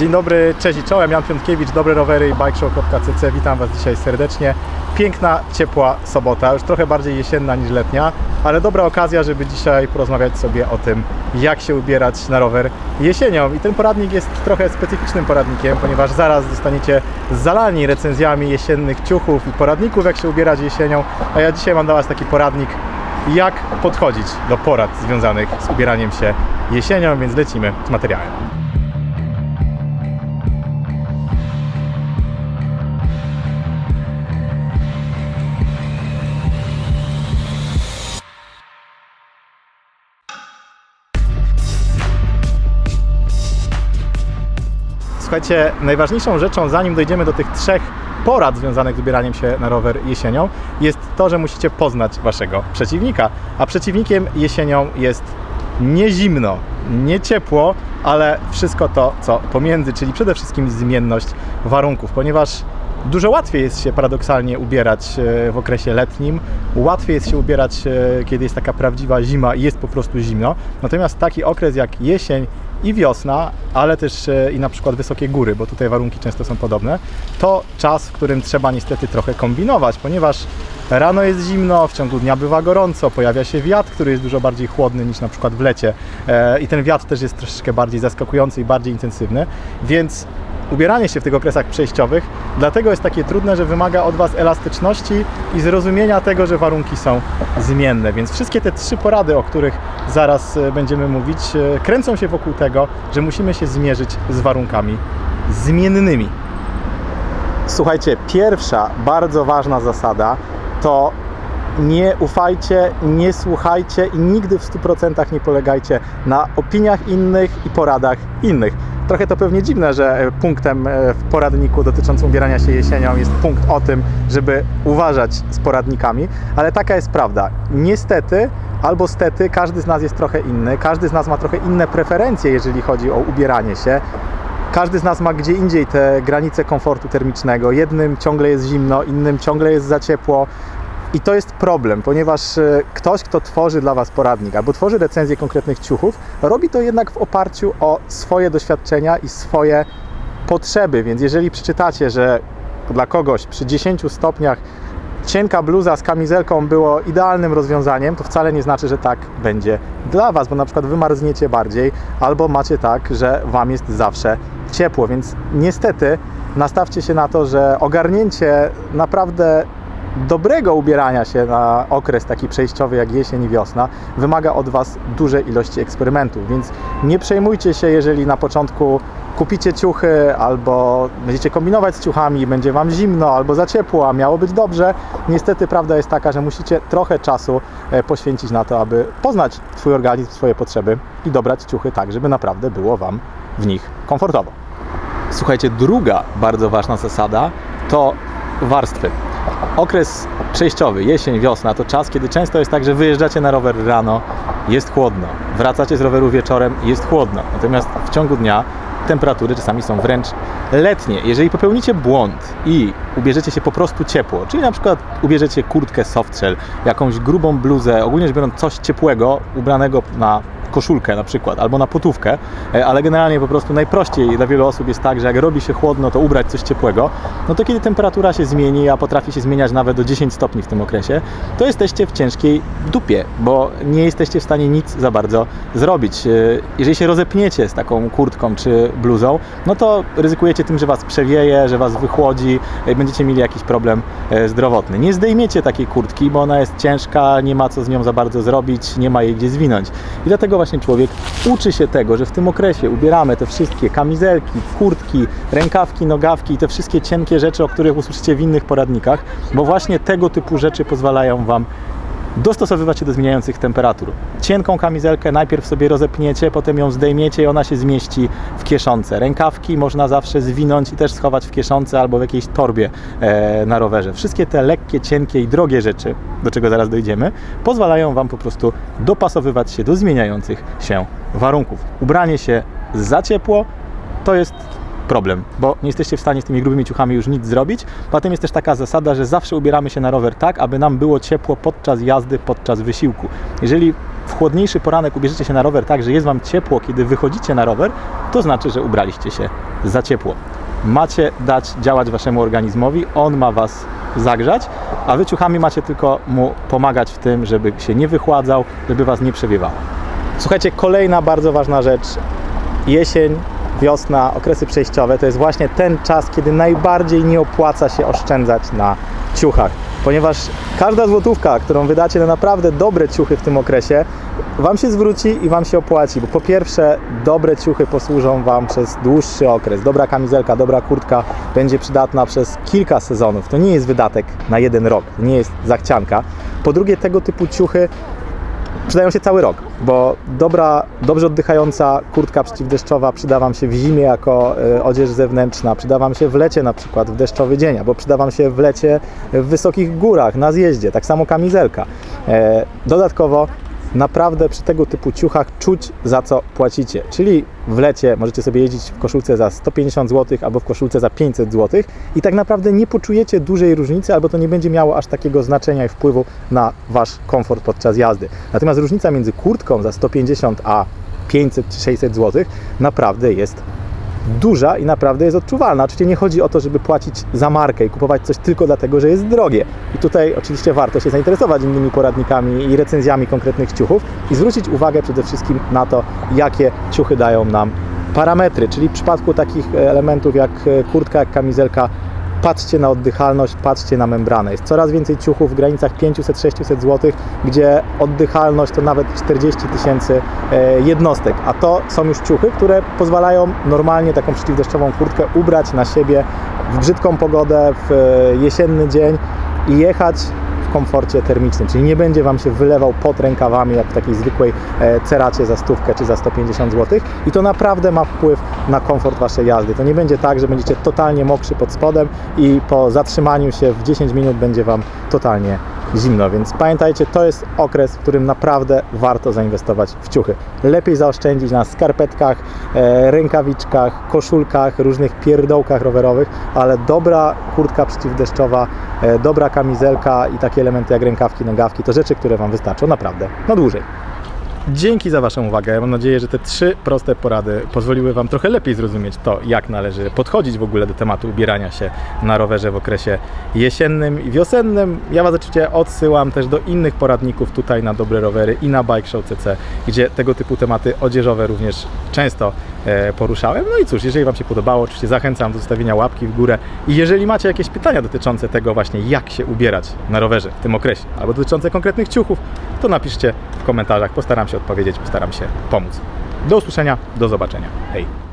Dzień dobry, cześć i czołem, Jan Piątkiewicz, Dobre Rowery i bikeshow.cc. Witam Was dzisiaj serdecznie. Piękna, ciepła sobota, już trochę bardziej jesienna niż letnia, ale dobra okazja, żeby dzisiaj porozmawiać sobie o tym, jak się ubierać na rower jesienią. I ten poradnik jest trochę specyficznym poradnikiem, ponieważ zaraz zostaniecie zalani recenzjami jesiennych ciuchów i poradników, jak się ubierać jesienią, a ja dzisiaj mam dla Was taki poradnik, jak podchodzić do porad związanych z ubieraniem się jesienią, więc lecimy z materiałem. Słuchajcie, najważniejszą rzeczą, zanim dojdziemy do tych trzech porad związanych z ubieraniem się na rower jesienią, jest to, że musicie poznać waszego przeciwnika. A przeciwnikiem jesienią jest nie zimno, nie ciepło, ale wszystko to, co pomiędzy, czyli przede wszystkim zmienność warunków, ponieważ Dużo łatwiej jest się paradoksalnie ubierać e, w okresie letnim, łatwiej jest się ubierać, e, kiedy jest taka prawdziwa zima i jest po prostu zimno. Natomiast taki okres jak jesień i wiosna, ale też e, i na przykład wysokie góry, bo tutaj warunki często są podobne, to czas, w którym trzeba niestety trochę kombinować, ponieważ rano jest zimno, w ciągu dnia bywa gorąco, pojawia się wiatr, który jest dużo bardziej chłodny niż na przykład w lecie E, i ten wiatr też jest troszeczkę bardziej zaskakujący i bardziej intensywny, więc ubieranie się w tych okresach przejściowych, dlatego jest takie trudne, że wymaga od Was elastyczności i zrozumienia tego, że warunki są zmienne. Więc wszystkie te trzy porady, o których zaraz e, będziemy mówić, e, kręcą się wokół tego, że musimy się zmierzyć z warunkami zmiennymi. Słuchajcie, pierwsza bardzo ważna zasada to nie ufajcie, nie słuchajcie i nigdy w 100% nie polegajcie na opiniach innych i poradach innych. Trochę to pewnie dziwne, że e, punktem e, w poradniku dotyczącym ubierania się jesienią jest punkt o tym, żeby uważać z poradnikami, ale taka jest prawda. Niestety albo stety, każdy z nas jest trochę inny, każdy z nas ma trochę inne preferencje, jeżeli chodzi o ubieranie się. Każdy z nas ma gdzie indziej te granice komfortu termicznego. Jednym ciągle jest zimno, innym ciągle jest za ciepło. I to jest problem, ponieważ e, ktoś, kto tworzy dla Was poradnik albo tworzy recenzję konkretnych ciuchów, robi to jednak w oparciu o swoje doświadczenia i swoje potrzeby. Więc jeżeli przeczytacie, że dla kogoś przy 10 stopniach cienka bluza z kamizelką było idealnym rozwiązaniem, to wcale nie znaczy, że tak będzie dla Was, bo na przykład wymarzniecie bardziej, albo macie tak, że Wam jest zawsze ciepło, więc niestety nastawcie się na to, że ogarnięcie naprawdę dobrego ubierania się na okres taki przejściowy jak jesień i wiosna wymaga od Was dużej ilości eksperymentów, więc nie przejmujcie się, jeżeli na początku kupicie ciuchy albo będziecie kombinować z ciuchami, będzie Wam zimno albo za ciepło, a miało być dobrze. Niestety prawda jest taka, że musicie trochę czasu e, poświęcić na to, aby poznać swój organizm, swoje potrzeby i dobrać ciuchy tak, żeby naprawdę było Wam w nich komfortowo. Słuchajcie, druga bardzo ważna zasada to warstwy. Okres przejściowy, jesień, wiosna, to czas, kiedy często jest tak, że wyjeżdżacie na rower rano, jest chłodno, wracacie z roweru wieczorem, jest chłodno. Natomiast w ciągu dnia temperatury czasami są wręcz letnie. Jeżeli popełnicie błąd i ubierzecie się po prostu ciepło, czyli na przykład ubierzecie kurtkę softshell, jakąś grubą bluzę, ogólnie rzecz biorąc coś ciepłego, ubranego na koszulkę na przykład, albo na potówkę, e, ale generalnie po prostu najprościej dla wielu osób jest tak, że jak robi się chłodno, to ubrać coś ciepłego, no to kiedy temperatura się zmieni, a potrafi się zmieniać nawet do 10 stopni w tym okresie, to jesteście w ciężkiej dupie, bo nie jesteście w stanie nic za bardzo zrobić. E, Jeżeli się rozepniecie z taką kurtką czy bluzą, no to ryzykujecie tym, że was przewieje, że was wychłodzi, e, będziecie mieli jakiś problem zdrowotny. Nie zdejmiecie takiej kurtki, bo ona jest ciężka, nie ma co z nią za bardzo zrobić, nie ma jej gdzie zwinąć. I dlatego właśnie człowiek uczy się tego, że w tym okresie ubieramy te wszystkie kamizelki, kurtki, rękawki, nogawki i te wszystkie cienkie rzeczy, o których usłyszycie w innych poradnikach, bo właśnie tego typu rzeczy pozwalają Wam dostosowywać się do zmieniających temperatur. Cienką kamizelkę najpierw sobie rozepniecie, potem ją zdejmiecie i ona się zmieści w kieszonce. Rękawki można zawsze zwinąć i też schować w kieszonce albo w jakiejś torbie e, na rowerze. Wszystkie te lekkie, cienkie i drogie rzeczy, do czego zaraz dojdziemy, pozwalają Wam po prostu dopasowywać się do zmieniających się warunków. Ubranie się za ciepło to jest problem, bo nie jesteście w stanie z tymi grubymi ciuchami już nic zrobić. Potem jest też taka zasada, że zawsze ubieramy się na rower tak, aby nam było ciepło podczas jazdy, podczas wysiłku. Jeżeli w chłodniejszy poranek ubierzecie się na rower tak, że jest Wam ciepło, kiedy wychodzicie na rower, to znaczy, że ubraliście się za ciepło. Macie dać działać Waszemu organizmowi, on ma Was zagrzać, a Wy ciuchami macie tylko mu pomagać w tym, żeby się nie wychładzał, żeby Was nie przewiewało. Słuchajcie, kolejna bardzo ważna rzecz. Jesień, wiosna, okresy przejściowe to jest właśnie ten czas, kiedy najbardziej nie opłaca się oszczędzać na ciuchach. Ponieważ każda złotówka, którą wydacie na naprawdę dobre ciuchy w tym okresie, Wam się zwróci i Wam się opłaci. Bo po pierwsze, dobre ciuchy posłużą Wam przez dłuższy okres. Dobra kamizelka, dobra kurtka będzie przydatna przez kilka sezonów. To nie jest wydatek na jeden rok, nie jest zachcianka. Po drugie, tego typu ciuchy przydają się cały rok, bo dobra, dobrze oddychająca kurtka przeciwdeszczowa przyda Wam się w zimie jako e, odzież zewnętrzna, przyda Wam się w lecie na przykład w deszczowy dzień, albo przyda Wam się w lecie w wysokich górach, na zjeździe, tak samo kamizelka. E, Dodatkowo naprawdę przy tego typu ciuchach czuć za co płacicie, czyli w lecie możecie sobie jeździć w koszulce za 150 zł albo w koszulce za 500 zł i tak naprawdę nie poczujecie dużej różnicy albo to nie będzie miało aż takiego znaczenia i wpływu na Wasz komfort podczas jazdy. Natomiast różnica między kurtką za 150 a 500 czy 600 zł naprawdę jest duża i naprawdę jest odczuwalna. Oczywiście nie chodzi o to, żeby płacić za markę i kupować coś tylko dlatego, że jest drogie. I tutaj oczywiście warto się zainteresować innymi poradnikami i recenzjami konkretnych ciuchów i zwrócić uwagę przede wszystkim na to, jakie ciuchy dają nam parametry, czyli w przypadku takich elementów jak kurtka, jak kamizelka, patrzcie na oddychalność, patrzcie na membranę. Jest coraz więcej ciuchów w granicach 500-600 zł, gdzie oddychalność to nawet 40 tysięcy e, jednostek, a to są już ciuchy, które pozwalają normalnie taką przeciwdeszczową kurtkę ubrać na siebie w brzydką pogodę, w e, jesienny dzień i jechać komforcie termicznym, czyli nie będzie Wam się wylewał pod rękawami jak w takiej zwykłej e, ceracie za stówkę czy za 150 zł i to naprawdę ma wpływ na komfort Waszej jazdy. To nie będzie tak, że będziecie totalnie mokrzy pod spodem i po zatrzymaniu się w 10 minut będzie Wam totalnie zimno, więc pamiętajcie, to jest okres, w którym naprawdę warto zainwestować w ciuchy. Lepiej zaoszczędzić na skarpetkach, e, rękawiczkach, koszulkach, różnych pierdołkach rowerowych, ale dobra kurtka przeciwdeszczowa, e, dobra kamizelka i takie elementy jak rękawki, nogawki, to rzeczy, które Wam wystarczą naprawdę na dłużej. Dzięki za Waszą uwagę. Mam nadzieję, że te trzy proste porady pozwoliły Wam trochę lepiej zrozumieć to, jak należy podchodzić w ogóle do tematu ubierania się na rowerze w okresie jesiennym i wiosennym. Ja Was oczywiście odsyłam też do innych poradników tutaj na dobre rowery i na Bike Show CC, gdzie tego typu tematy odzieżowe również często e, poruszałem. No i cóż, jeżeli Wam się podobało, oczywiście zachęcam do zostawienia łapki w górę i jeżeli macie jakieś pytania dotyczące tego właśnie, jak się ubierać na rowerze w tym okresie, albo dotyczące konkretnych ciuchów, to napiszcie w komentarzach. Postaram się odpowiedzieć, postaram się pomóc. Do usłyszenia, do zobaczenia. Hej!